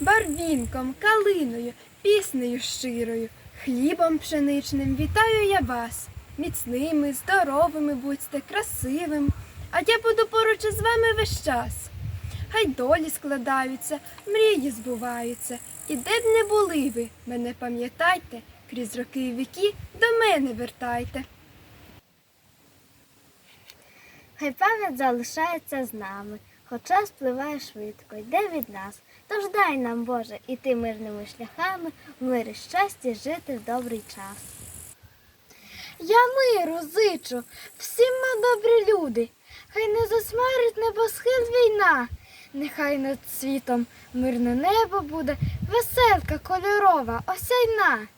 барвінком, калиною, піснею щирою, хлібом пшеничним вітаю я вас. Міцними, здоровими будьте, красивим, а я буду поруч із вами весь час. Хай долі складаються, мрії збуваються, і де б не були ви, мене пам'ятайте, крізь роки і віки до мене вертайте. Хай пам'ять залишається з нами, хоча спливає швидко, йде від нас. Тож дай нам, Боже, іти мирними шляхами, в мирі щасті жити в добрий час. Я миру зичу, всім ми добрі люди, хай не засмарить небосхил війна, нехай над світом мирне небо буде, веселка кольорова, осяйна.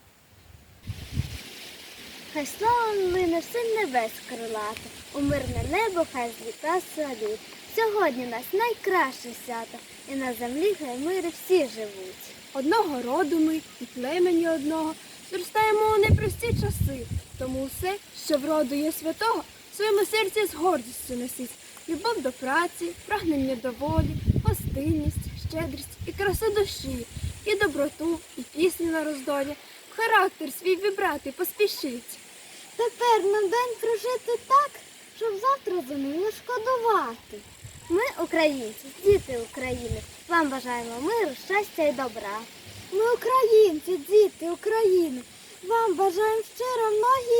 Хай слава лине син небес крилато, у мирне небо хай зліта салют. Сьогодні у нас найкраще свято, і на землі хай мири всі живуть. Одного роду ми і племені одного зростаємо у непрості часи. Тому все, що вроду є святого, в своєму серці з гордістю носіть. Любов до праці, прагнення до волі, гостинність, щедрість і красу душі, і доброту, і пісню на роздолі. Характер свій вибрати поспішіть. Тепер нам день прожити так, завтра за не шкодувати. Ми, українці, діти України, вам бажаємо миру, щастя і добра. Ми, українці, діти України, вам бажаємо щиро літа.